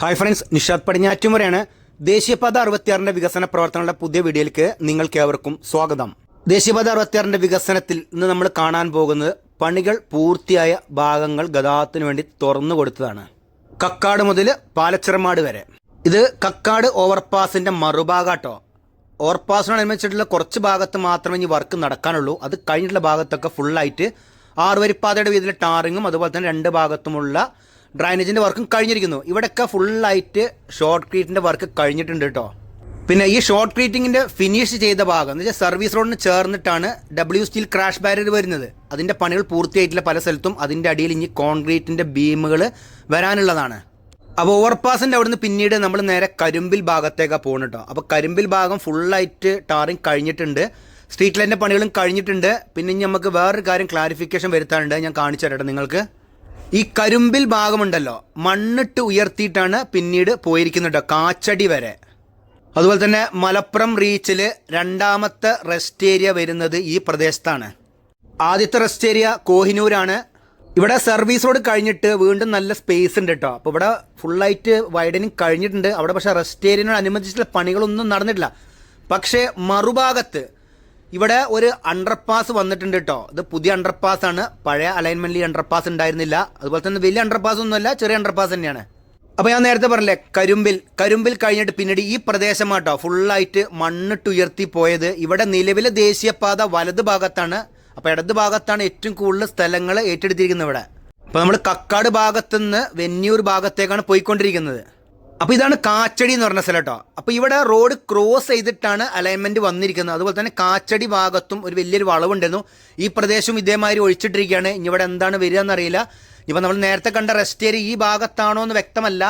Hi friends Nishad പടിഞ്ഞാറ്റുമുറയാണ് ദേശീയപാത അറുപത്തിയാറിന്റെ വികസന പ്രവർത്തനങ്ങളുടെ പുതിയ വീഡിയോയിലേക്ക് നിങ്ങൾക്ക് ഏവർക്കും സ്വാഗതം. ദേശീയപാത അറുപത്തിയാറിന്റെ വികസനത്തിൽ ഇന്ന് നമ്മൾ കാണാൻ പോകുന്നത് പണികൾ പൂർത്തിയായ ഭാഗങ്ങൾ ഗതാഗതത്തിന് വേണ്ടി തുറന്നു കൊടുത്തതാണ്. കക്കാട് മുതൽ പാലച്ചിറമാട് വരെ. ഇത് കക്കാട് ഓവർപാസിന്റെ മറുഭാഗാട്ടോ. ഓവർപാസിനോട് അനുബന്ധിച്ചിട്ടുള്ള കുറച്ച് ഭാഗത്ത് മാത്രമേ ഈ വർക്ക് നടക്കാനുള്ളൂ. അത് കഴിഞ്ഞിട്ടുള്ള ഭാഗത്തൊക്കെ ഫുള്ളായിട്ട് ആറുവരിപ്പാതയുടെ വീതിയിലെ ടാറിങ്ങും അതുപോലെ തന്നെ രണ്ട് ഭാഗത്തുമുള്ള ഡ്രൈനേജിന്റെ വർക്കും കഴിഞ്ഞിരിക്കുന്നു. ഇവിടെയൊക്കെ ഫുള്ളായിട്ട് ഷോർട്ട് ക്രീറ്റിന്റെ വർക്ക് കഴിഞ്ഞിട്ടുണ്ട് കേട്ടോ പിന്നെ ഈ ഷോർട്ട് ക്രീറ്റിങ്ങിന്റെ ഫിനിഷ് ചെയ്ത ഭാഗം എന്ന് വെച്ചാൽ സർവീസ് റോഡിന് ചേർന്നിട്ടാണ് ഡബ്ല്യു സ്റ്റീൽ ക്രാഷ് ബാരിയർ വരുന്നത്. അതിന്റെ പണികൾ പൂർത്തിയായിട്ടില്ല പല സ്ഥലത്തും. അതിന്റെ അടിയിൽ ഇനി കോൺക്രീറ്റിന്റെ ബീമുകൾ വരാനുള്ളതാണ്. അപ്പോൾ ഓവർപാസിന്റെ അവിടുന്ന് പിന്നീട് നമ്മൾ നേരെ കരിമ്പിൽ ഭാഗത്തേക്കാണ് പോകുന്നത് കേട്ടോ അപ്പോൾ കരിമ്പിൽ ഭാഗം ഫുള്ളായിട്ട് ടാറിങ് കഴിഞ്ഞിട്ടുണ്ട്. സ്ട്രീറ്റ് ലൈറ്റിന്റെ പണികളും കഴിഞ്ഞിട്ടുണ്ട്. പിന്നെ ഇനി നമുക്ക് വേറൊരു കാര്യം ക്ലാരിഫിക്കേഷൻ വരുത്താനുണ്ട്. ഞാൻ കാണിച്ചു തരട്ടെ നിങ്ങൾക്ക്. ഈ കരുമ്പിൽ ഭാഗമുണ്ടല്ലോ. മണ്ണിട്ട് ഉയർത്തിയിട്ടാണ് പിന്നീട് പോയിരിക്കുന്നത് കാച്ചടി വരെ. അതുപോലെ തന്നെ മലപ്പുറം റീച്ചിൽ രണ്ടാമത്തെ റെസ്റ്റ് ഏരിയ വരുന്നത് ഈ പ്രദേശത്താണ്. ആദ്യത്തെ റെസ്റ്റ് ഏരിയ കോഹിനൂരാണ്. ഇവിടെ സർവീസ് റോഡ് കഴിഞ്ഞിട്ട് വീണ്ടും നല്ല സ്പേസ് ഉണ്ട് കേട്ടോ അപ്പോൾ ഇവിടെ ഫുള്ളായിട്ട് വൈഡനിങ് കഴിഞ്ഞിട്ടുണ്ട്. അവിടെ പക്ഷേ റെസ്റ്റ് ഏരിയനോട് അനുബന്ധിച്ചിട്ടുള്ള പണികളൊന്നും നടന്നിട്ടില്ല. പക്ഷേ മറുഭാഗത്ത് ഇവിടെ ഒരു അണ്ടർപാസ് വന്നിട്ടുണ്ട് കേട്ടോ ഇത് പുതിയ അണ്ടർപാസ് ആണ്. പഴയ അലൈൻമെന്റിൽ അണ്ടർപാസ് ഉണ്ടായിരുന്നില്ല. അതുപോലെ തന്നെ വലിയ അണ്ടർപാസ് ഒന്നുമല്ല ചെറിയ അണ്ടർപാസ് തന്നെയാണ്. അപ്പോൾ ഞാൻ നേരത്തെ പറഞ്ഞില്ലേ കരുമ്പിൽ. കരുമ്പിൽ കഴിഞ്ഞിട്ട് പിന്നീട് ഈ പ്രദേശം പ്രദേശമാട്ടോ ഫുള്ളായിട്ട് മണ്ണിട്ട് ഉയർത്തി പോയത്. ഇവിടെ നിലവിലെ ദേശീയപാത വലത് ഭാഗത്താണ്. അപ്പോൾ ഇടത് ഭാഗത്താണ് ഏറ്റവും കൂടുതൽ സ്ഥലങ്ങൾ ഏറ്റെടുത്തിരിക്കുന്നത് ഇവിടെ. അപ്പോൾ നമ്മൾ കക്കാട് ഭാഗത്തുനിന്ന് വെന്നിയൂർ ഭാഗത്തേക്കാണ് പോയിക്കൊണ്ടിരിക്കുന്നത്. അപ്പോൾ ഇതാണ് കാച്ചടി എന്ന് പറഞ്ഞ സ്ഥലം കേട്ടോ. അപ്പോൾ ഇവിടെ റോഡ് ക്രോസ് ചെയ്തിട്ടാണ് അലൈൻമെന്റ് വന്നിരിക്കുന്നത്. അതുപോലെ തന്നെ കാച്ചടി ഭാഗത്തും ഒരു വലിയൊരു വളവുണ്ടായിരുന്നു. ഈ പ്രദേശം ഇതേമാതിരി ഒഴിച്ചിട്ടിരിക്കുകയാണ്. ഇനി ഇവിടെ എന്താണ് വരിക എന്നറിയില്ല. ഇപ്പം നമ്മൾ നേരത്തെ കണ്ട റെസ്റ്റ് ഏരിയ ഈ ഭാഗത്താണോ എന്ന് വ്യക്തമല്ല.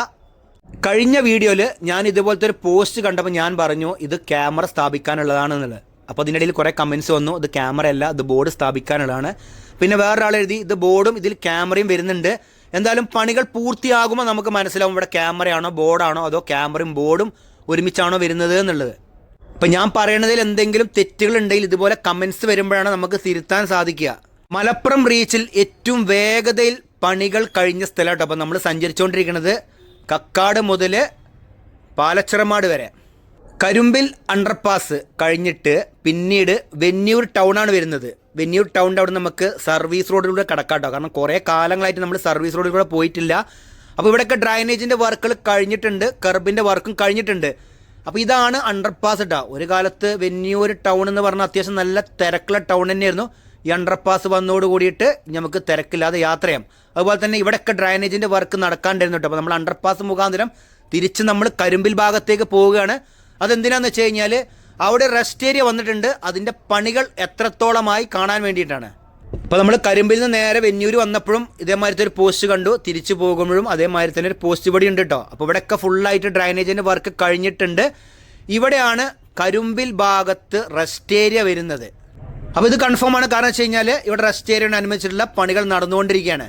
കഴിഞ്ഞ വീഡിയോയിൽ ഞാൻ ഇതുപോലത്തെ ഒരു പോസ്റ്റ് കണ്ടപ്പോൾ ഞാൻ പറഞ്ഞു ഇത് ക്യാമറ സ്ഥാപിക്കാനുള്ളതാണെന്നുള്ളത്. അപ്പോൾ അതിനിടയിൽ കുറേ കമൻസ് വന്നു. ഇത് ക്യാമറ അല്ല ഇത് ബോർഡ് സ്ഥാപിക്കാനുള്ളതാണ്. പിന്നെ വേറൊരാൾ എഴുതി ഇത് ബോർഡും ഇതിൽ ക്യാമറയും വരുന്നുണ്ട്. എന്തായാലും പണികൾ പൂർത്തിയാകുമ്പോൾ നമുക്ക് മനസ്സിലാവും ഇവിടെ ക്യാമറയാണോ ബോർഡാണോ അതോ ക്യാമറയും ബോർഡും ഒരുമിച്ചാണോ വരുന്നത് എന്നുള്ളത്. അപ്പം ഞാൻ പറയണതിൽ എന്തെങ്കിലും തെറ്റുകൾ ഉണ്ടെങ്കിൽ ഇതുപോലെ കമൻസ് വരുമ്പോഴാണ് നമുക്ക് തിരുത്താൻ സാധിക്കുക. മലപ്പുറം റീച്ചിൽ ഏറ്റവും വേഗതയിൽ പണികൾ കഴിഞ്ഞ സ്ഥലമാട്ടോ. അപ്പം നമ്മൾ സഞ്ചരിച്ചുകൊണ്ടിരിക്കുന്നത് കക്കാട് മുതൽ പാലച്ചിറമാട് വരെ. കരുമ്പിൽ അണ്ടർപാസ് കഴിഞ്ഞിട്ട് പിന്നീട് വെന്നിയൂർ ടൗണാണ് വരുന്നത്. വെന്നൂർ ടൗണിന്റെ അവിടെ നമുക്ക് സർവീസ് റോഡിലൂടെ കടക്കാട്ടോ. കാരണം കുറേ കാലങ്ങളായിട്ട് നമ്മൾ സർവീസ് റോഡിലൂടെ പോയിട്ടില്ല. അപ്പോൾ ഇവിടെയൊക്കെ ഡ്രൈനേജിന്റെ വർക്കുകൾ കഴിഞ്ഞിട്ടുണ്ട്. കർബിന്റെ വർക്കും കഴിഞ്ഞിട്ടുണ്ട്. അപ്പോൾ ഇതാണ് അണ്ടർപാസ് കേട്ടോ ഒരു കാലത്ത് വെന്യൂർ ടൗൺ എന്ന് പറഞ്ഞാൽ അത്യാവശ്യം നല്ല തിരക്കുള്ള ടൗൺ തന്നെയായിരുന്നു. ഈ അണ്ടർപാസ് വന്നോട് കൂടിയിട്ട് നമുക്ക് തിരക്കില്ലാതെ യാത്ര ചെയ്യാം. അതുപോലെ തന്നെ ഇവിടെയൊക്കെ ഡ്രൈനേജിന്റെ വർക്ക് നടക്കാണ്ടിരുന്നു കേട്ടോ. അപ്പോൾ നമ്മൾ അണ്ടർപാസ് മുഖാന്തരം തിരിച്ച് നമ്മൾ കരിമ്പിൽ ഭാഗത്തേക്ക് പോവുകയാണ്. അതെന്തിനാന്ന് വെച്ച് കഴിഞ്ഞാൽ അവിടെ റെസ്റ്റ് ഏരിയ വന്നിട്ടുണ്ട്. അതിന്റെ പണികൾ എത്രത്തോളമായി കാണാൻ വേണ്ടിയിട്ടാണ്. ഇപ്പോൾ നമ്മൾ കരിമ്പിൽ നിന്ന് നേരെ വെന്നൂര് വന്നപ്പോഴും ഇതേമാതിരത്തെ ഒരു പോസ്റ്റ് കണ്ടു. തിരിച്ചു പോകുമ്പോഴും അതേമാതിരി തന്നെ ഒരു പോസ്റ്റ് പടി ഉണ്ട് കേട്ടോ അപ്പോൾ ഇവിടെയൊക്കെ ഫുള്ളായിട്ട് ഡ്രൈനേജിന്റെ വർക്ക് കഴിഞ്ഞിട്ടുണ്ട്. ഇവിടെയാണ് കരുമ്പിൽ ഭാഗത്ത് റെസ്റ്റ് ഏരിയ വരുന്നത്. അപ്പോൾ ഇത് കൺഫേം ആണ്. കാരണം വെച്ച് കഴിഞ്ഞാൽ ഇവിടെ റെസ്റ്റ് ഏരിയയോട് അനുബന്ധിച്ചിട്ടുള്ള പണികൾ നടന്നുകൊണ്ടിരിക്കുകയാണ്.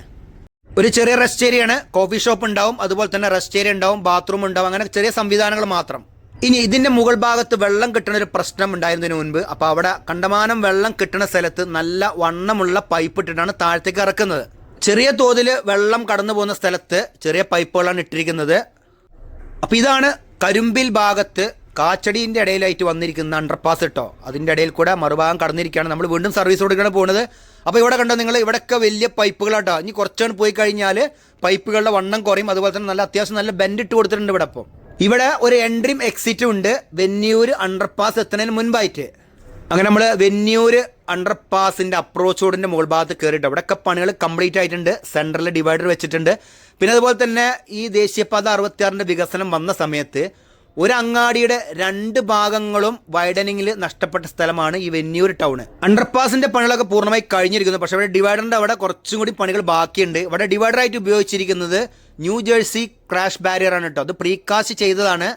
ഒരു ചെറിയ റെസ്റ്റ് ഏരിയയാണ് കോഫി ഷോപ്പ് ഉണ്ടാവും. അതുപോലെ തന്നെ റെസ്റ്റ് ഏരിയ ഉണ്ടാവും. ബാത്റൂം ഉണ്ടാവും. അങ്ങനെ ചെറിയ സംവിധാനങ്ങൾ മാത്രം. ഇനി ഇതിന്റെ മുകൾ ഭാഗത്ത് വെള്ളം കിട്ടണ ഒരു പ്രശ്നം ഉണ്ടായിരുന്നതിന് മുൻപ്. അപ്പോൾ അവിടെ കണ്ടമാനം വെള്ളം കിട്ടുന്ന സ്ഥലത്ത് നല്ല വണ്ണമുള്ള പൈപ്പ് ഇട്ടിട്ടാണ് താഴത്തേക്ക് ഇറക്കുന്നത്. ചെറിയ തോതിൽ വെള്ളം കടന്നു പോകുന്ന സ്ഥലത്ത് ചെറിയ പൈപ്പുകളാണ് ഇട്ടിരിക്കുന്നത്. അപ്പോൾ ഇതാണ് കരുമ്പിൽ ഭാഗത്ത് കാച്ചടീന്റെ ഇടയിലായിട്ട് വന്നിരിക്കുന്ന അണ്ടർപാസ് കേട്ടോ അതിന്റെ ഇടയിൽ കൂടെ മറുഭാഗം കടന്നിരിക്കുകയാണ് നമ്മൾ വീണ്ടും സർവീസ് കൊടുക്കുകയാണ് പോകുന്നത് അപ്പോൾ ഇവിടെ കണ്ടോ നിങ്ങൾ ഇവിടെയൊക്കെ വലിയ പൈപ്പുകളാട്ടോ. ഇനി കുറച്ചാണ് പോയി കഴിഞ്ഞാൽ പൈപ്പുകളുടെ വണ്ണം കുറയും. അതുപോലെ തന്നെ നല്ല അത്യാവശ്യം നല്ല ബെൻഡ് ഇട്ട് കൊടുത്തിട്ടുണ്ട് ഇവിടെ അപ്പോൾ ഇവിടെ ഒരു എൻട്രിയും എക്സിറ്റും ഉണ്ട്. വെന്നൂർ അണ്ടർപാസ് എത്തുന്നതിന് മുൻപായിട്ട്. അങ്ങനെ നമ്മൾ വെന്നൂര് അണ്ടർപാസിന്റെ അപ്രോച്ച് റോഡിന്റെ മുകൾ ഭാഗത്ത് കയറിയിട്ട് അവിടെയൊക്കെ പണികൾ കംപ്ലീറ്റ് ആയിട്ടുണ്ട്. സെൻട്രലിൽ ഡിവൈഡർ വെച്ചിട്ടുണ്ട്. പിന്നെ അതുപോലെ തന്നെ ഈ ദേശീയപാത അറുപത്തിയാറിന്റെ വികസനം വന്ന സമയത്ത് ഒരു അങ്ങാടിയുടെ രണ്ട് ഭാഗങ്ങളും വൈഡനിങ്ങിൽ നഷ്ടപ്പെട്ട സ്ഥലമാണ് ഈ വെന്നൂർ ടൗൺ അണ്ടർപാസിന്റെ പണികളൊക്കെ പൂർണമായി കഴിഞ്ഞിരിക്കുന്നു. പക്ഷേ ഇവിടെ ഡിവൈഡറിന്റെ അവിടെ കുറച്ചും കൂടി പണികൾ ബാക്കിയുണ്ട്. ഇവിടെ ഡിവൈഡറായിട്ട് ഉപയോഗിച്ചിരിക്കുന്നത് ന്യൂ ജേഴ്സി ക്രാഷ് ബാരിയർ ആണ് കേട്ടോ. അത് പ്രീകാസ്റ്റ് ചെയ്തതാണ്.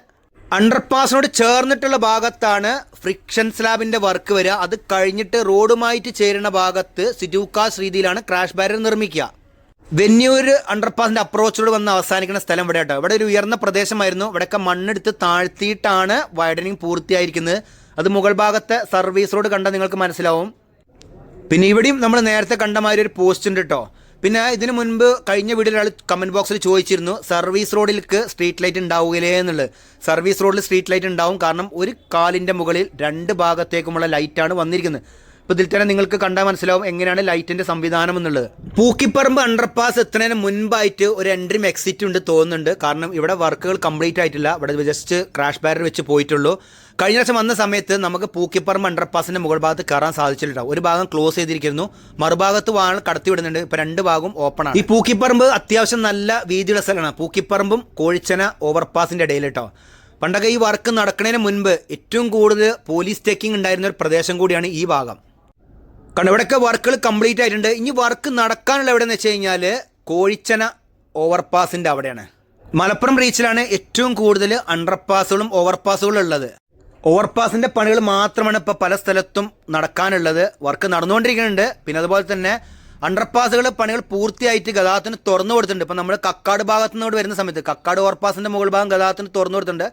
അണ്ടർപാസിനോട് ചേർന്നിട്ടുള്ള ഭാഗത്താണ് ഫ്രിക്ഷൻ സ്ലാബിന്റെ വർക്ക് വരിക. അത് കഴിഞ്ഞിട്ട് റോഡുമായിട്ട് ചേരുന്ന ഭാഗത്ത് സിറ്റൂക്കാസ് രീതിയിലാണ് ക്രാഷ് ബാരിയർ നിർമ്മിക്കുക. വെന്നൂര് അണ്ടർപാസിന്റെ അപ്രോച്ചിലൂടെ വന്ന് അവസാനിക്കുന്ന സ്ഥലം ഇവിടെ കേട്ടോ ഇവിടെ ഒരു ഉയർന്ന പ്രദേശമായിരുന്നു. ഇവിടെയൊക്കെ മണ്ണെടുത്ത് താഴ്ത്തിയിട്ടാണ് വൈഡനിങ് പൂർത്തിയായിരിക്കുന്നത്. അത് മുകൾ ഭാഗത്തെ സർവീസ് റോഡ് കണ്ടാൽ നിങ്ങൾക്ക് മനസ്സിലാവും. പിന്നെ ഇവിടെയും നമ്മൾ നേരത്തെ കണ്ട മാതിരി ഒരു പോസ്റ്റ് ഉണ്ട് കേട്ടോ പിന്നെ ഇതിനു മുൻപ് കഴിഞ്ഞ വീഡിയോയിൽ ഒരാൾ ബോക്സിൽ ചോദിച്ചിരുന്നു സർവീസ് റോഡിലേക്ക് സ്ട്രീറ്റ് ലൈറ്റ് ഉണ്ടാവുകയില്ലേ എന്നുള്ളത്? സർവീസ് റോഡിൽ സ്ട്രീറ്റ് ലൈറ്റ് ഉണ്ടാവും. കാരണം ഒരു കാലിന്റെ മുകളിൽ രണ്ട് ഭാഗത്തേക്കുമുള്ള ലൈറ്റാണ് വന്നിരിക്കുന്നത്. ഇപ്പോൾ ഇതിൽ തന്നെ നിങ്ങൾക്ക് കണ്ടാൽ മനസ്സിലാവും എങ്ങനെയാണ് ലൈറ്റിന്റെ സംവിധാനം എന്നുള്ളത്. പൂക്കിപ്പറമ്പ് അണ്ടർപാസ് എത്തുന്നതിന് മുൻപായിട്ട് ഒരു എൻട്രിയും എക്സിറ്റ് ഉണ്ട് തോന്നുന്നുണ്ട്. കാരണം ഇവിടെ വർക്കുകൾ കംപ്ലീറ്റ് ആയിട്ടില്ല. ഇവിടെ ജസ്റ്റ് ക്രാഷ് ബാരർ വെച്ച് പോയിട്ടുള്ളൂ. കഴിഞ്ഞ വർഷം വന്ന സമയത്ത് നമുക്ക് പൂക്കിപ്പറമ്പ് അണ്ടർപാസിന്റെ മുകൾ ഭാഗത്ത് കയറാൻ സാധിച്ചിട്ടില്ല ഒരു ഭാഗം ക്ലോസ് ചെയ്തിരിക്കുന്നു. മറുഭാഗത്ത് വാഹനം കടത്തി വിടുന്നുണ്ട് ഇപ്പൊ രണ്ട് ഭാഗവും ഓപ്പൺ ആണ്. ഈ പൂക്കിപ്പറമ്പ് അത്യാവശ്യം നല്ല വീതിയുള്ള സ്ഥലമാണ്. പൂക്കിപ്പറമ്പും കോഴിച്ചന ഓവർപാസിന്റെ ഇടയിൽ കേട്ടോ പണ്ടൊക്കെ ഈ വർക്ക് നടക്കുന്നതിന് മുൻപ് ഏറ്റവും കൂടുതൽ പോലീസ് ചെക്കിംഗ് ഉണ്ടായിരുന്ന ഒരു പ്രദേശം കൂടിയാണ് ഈ ഭാഗം. കാരണം ഇവിടെയൊക്കെ വർക്കുകൾ കംപ്ലീറ്റ് ആയിട്ടുണ്ട്. ഇനി വർക്ക് നടക്കാനുള്ള എവിടെയെന്ന് വെച്ച് കഴിഞ്ഞാൽ കോഴിച്ചന ഓവർപാസിന്റെ അവിടെയാണ്. മലപ്പുറം റീച്ചിലാണ് ഏറ്റവും കൂടുതൽ അണ്ടർപാസുകളും ഓവർപാസുകളും ഉള്ളത്. ഓവർപാസിന്റെ പണികൾ മാത്രമാണ് ഇപ്പോൾ പല സ്ഥലത്തും നടക്കാനുള്ളത്. വർക്ക് നടന്നുകൊണ്ടിരിക്കുന്നുണ്ട്. പിന്നെ അതുപോലെ തന്നെ അണ്ടർപാസുകൾ പണികൾ പൂർത്തിയായിട്ട് ഗതാഗതത്തിന് തുറന്നു കൊടുത്തിട്ടുണ്ട്. ഇപ്പം നമ്മൾ കക്കാട് ഭാഗത്തു നിന്ന് വരുന്ന സമയത്ത് കക്കാട് ഓവർപാസിന്റെ മുകൾ ഭാഗം ഗതാഗതത്തിന് തുറന്നു കൊടുത്തിട്ടുണ്ട്.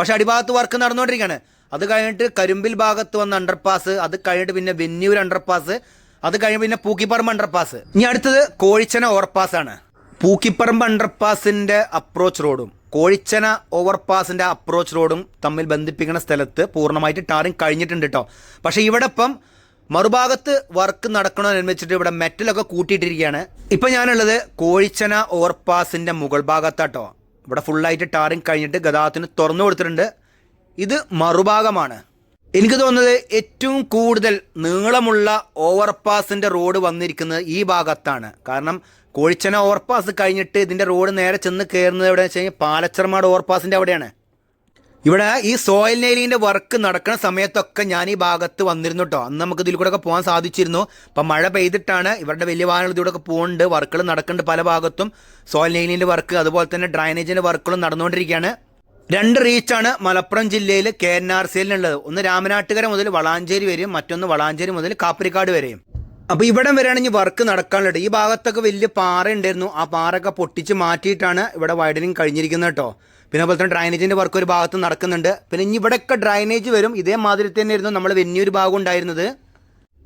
പക്ഷേ അടിഭാഗത്ത് വർക്ക് നടന്നുകൊണ്ടിരിക്കുകയാണ്. അത് കഴിഞ്ഞിട്ട് കരിമ്പിൽ ഭാഗത്ത് വന്ന അണ്ടർപാസ് അത് കഴിഞ്ഞിട്ട് പിന്നെ വെന്നിയൂർ അണ്ടർപാസ് അത് കഴിഞ്ഞ് പിന്നെ പൂക്കിപ്പറമ്പ് അണ്ടർപാസ് ഇനി അടുത്തത് കോഴിച്ചന ഓവർപാസ് ആണ്. പൂക്കിപ്പറമ്പ് അണ്ടർപാസിന്റെ അപ്രോച്ച് റോഡും കോഴിച്ചന ഓവർപാസിന്റെ അപ്രോച്ച് റോഡും തമ്മിൽ ബന്ധിപ്പിക്കുന്ന സ്ഥലത്ത് പൂർണമായിട്ട് ടാറിങ് കഴിഞ്ഞിട്ടുണ്ട് കേട്ടോ പക്ഷേ ഇവിടെ ഇപ്പം മറുഭാഗത്ത് വർക്ക് നടക്കണമെന്നനുസരിച്ചിട്ട് ഇവിടെ മെറ്റലൊക്കെ കൂട്ടിയിട്ടിരിക്കുകയാണ്. ഇപ്പം ഞാനുള്ളത് കോഴിച്ചന ഓവർപാസിന്റെ മുകൾ ഭാഗത്താട്ടോ ഇവിടെ ഫുള്ളായിട്ട് ടാറിങ് കഴിഞ്ഞിട്ട് ഗതാഗതത്തിന് തുറന്നു കൊടുത്തിട്ടുണ്ട്. ഇത് മറുഭാഗമാണ്. എനിക്ക് തോന്നുന്നത് ഏറ്റവും കൂടുതൽ നീളമുള്ള ഓവർപാസിന്റെ റോഡ് വന്നിരിക്കുന്നത് ഈ ഭാഗത്താണ്. കാരണം കോഴിച്ചന ഓവർപാസ് കഴിഞ്ഞിട്ട് ഇതിന്റെ റോഡ് നേരെ ചെന്ന് കയറുന്നത് എവിടെയാണെന്ന് വെച്ച് കഴിഞ്ഞാൽ പാലച്ചർമാട് ഓവർപാസിന്റെ അവിടെയാണ്. ഇവിടെ ഈ സോയിൽ നെയിലിന്റെ വർക്ക് നടക്കുന്ന സമയത്തൊക്കെ ഞാൻ ഈ ഭാഗത്ത് വന്നിരുന്നു കേട്ടോ അന്ന് നമുക്ക് ഇതിൽ കൂടെ ഒക്കെ പോകാൻ സാധിച്ചിരുന്നു. അപ്പം മഴ പെയ്തിട്ടാണ് ഇവരുടെ വലിയ വാഹനങ്ങൾ ഇതിലൂടെ ഒക്കെ പോകുന്നുണ്ട് വർക്കുകൾ നടക്കുന്നുണ്ട് പല ഭാഗത്തും. സോയിൽ നെയിലിന്റെ വർക്ക് അതുപോലെ തന്നെ ഡ്രൈനേജിന്റെ വർക്കുകളും നടന്നുകൊണ്ടിരിക്കുകയാണ്. രണ്ട് റീച്ചാണ് മലപ്പുറം ജില്ലയിൽ കെ എൻ ആർ സിയിലുള്ളത് ഒന്ന് രാമനാട്ടുകര മുതൽ വളാഞ്ചേരി വരെയും മറ്റൊന്ന് വളാഞ്ചേരി മുതൽ കാപ്പരിക്കാട് വരെയും. അപ്പോൾ ഇവിടം വരെയാണെങ്കിൽ വർക്ക് നടക്കാനുള്ളത്. ഈ ഭാഗത്തൊക്കെ വലിയ പാറ ഉണ്ടായിരുന്നു ആ പാറയൊക്കെ പൊട്ടിച്ച് മാറ്റിയിട്ടാണ് ഇവിടെ വൈഡനിങ് കഴിഞ്ഞിരിക്കുന്നത് കേട്ടോ പിന്നെ അതുപോലെ തന്നെ ഡ്രൈനേജിന്റെ വർക്ക് ഒരു ഭാഗത്ത് നടക്കുന്നുണ്ട്. പിന്നെ ഇനി ഇവിടെയൊക്കെ ഡ്രൈനേജ് വരും. ഇതേമാതിരി തന്നെയായിരുന്നു നമ്മൾ വലിയൊരു ഭാഗം ഉണ്ടായിരുന്നത്.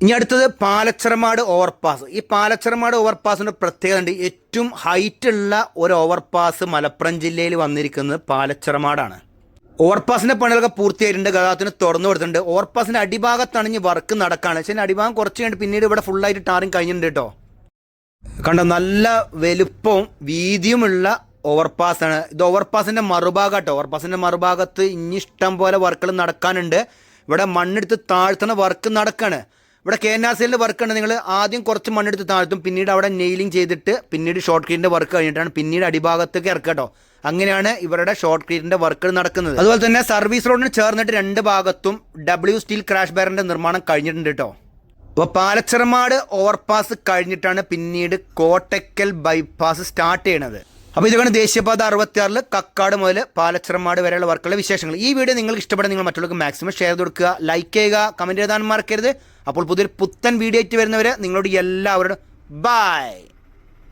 ഇനി അടുത്തത് പാലച്ചറമാട് ഓവർപാസ് ഈ പാലച്ചറമാട് ഓവർപാസിന്റെ പ്രത്യേകത ഉണ്ട്. ഏറ്റവും ഹൈറ്റ് ഉള്ള ഒരു ഓവർപാസ് മലപ്പുറം ജില്ലയിൽ വന്നിരിക്കുന്നത് പാലച്ചറമാടാണ്. ഓവർപാസിന്റെ പണികളൊക്കെ പൂർത്തിയായിട്ടുണ്ട്. ഗതാഗതത്തിന് തുറന്നു കൊടുത്തിട്ടുണ്ട്. ഓവർപാസിന്റെ അടിഭാഗത്താണ് ഇനി വർക്ക് നടക്കുകയാണ് പക്ഷേ അടിഭാഗം കുറച്ച് കഴിഞ്ഞിട്ട് പിന്നീട് ഇവിടെ ഫുള്ളായിട്ട് ടാറിങ് കഴിഞ്ഞിട്ടുണ്ട് കേട്ടോ. കണ്ടോ? നല്ല വലുപ്പവും വീതിയുമുള്ള ഓവർപാസ് ആണ്. ഇത് ഓവർപാസിന്റെ മറുഭാഗം ഓവർപാസിന്റെ മറുഭാഗത്ത് ഇഷ്ടം പോലെ വർക്കുകൾ നടക്കാനുണ്ട്. ഇവിടെ മണ്ണെടുത്ത് താഴ്ത്തണ വർക്ക് നടക്കാണ്. ഇവിടെ കെ എൻ ആർ സിയിലെ വർക്ക് ഉണ്ട് നിങ്ങൾ ആദ്യം കുറച്ച് മണ്ണെടുത്ത് താഴ്ത്തും. പിന്നീട് അവിടെ നെയിലിംഗ് ചെയ്തിട്ട് പിന്നീട് ഷോർട്ട് ക്രീറ്റിന്റെ വർക്ക് കഴിഞ്ഞിട്ടാണ് പിന്നീട് അടിഭാഗത്തേക്ക് ഇറക്കുക കേട്ടോ. അങ്ങനെയാണ് ഇവരുടെ ഷോർട്ട് ക്രീറ്റിന്റെ വർക്കുകൾ നടക്കുന്നത്. അതുപോലെ തന്നെ സർവീസ് റോഡിന് ചേർന്നിട്ട് രണ്ട് ഭാഗത്തും ഡബ്ല്യു സ്റ്റീൽ ക്രാഷ് ബാറിന്റെ നിർമ്മാണം കഴിഞ്ഞിട്ടുണ്ട് കേട്ടോ. അപ്പോൾ പാലച്ചിറമാട് ഓവർപാസ് കഴിഞ്ഞിട്ടാണ് പിന്നീട് കോട്ടക്കൽ ബൈപ്പാസ് സ്റ്റാർട്ട് ചെയ്യണത്. അപ്പോൾ ഇതാണ് ദേശീയപാത അറുപത്തിയാറിൽ കക്കാട് മുതൽ പാലച്ചിറമാട് വരെയുള്ള വർക്കുള്ള വിശേഷങ്ങൾ. ഈ വീഡിയോ നിങ്ങൾക്ക് ഇഷ്ടപ്പെടാൻ നിങ്ങൾ മറ്റുള്ളവർക്ക് മാക്സിമം ഷെയർ കൊടുക്കുക ലൈക്ക് ചെയ്യുക കമന്റ് എഴുതാൻ മറക്കരുത്. അപ്പോൾ പുതിയൊരു പുത്തൻ വീഡിയോ ആയിട്ട് വരുന്നവരെ നിങ്ങളോട് എല്ലാവരോടും ബൈ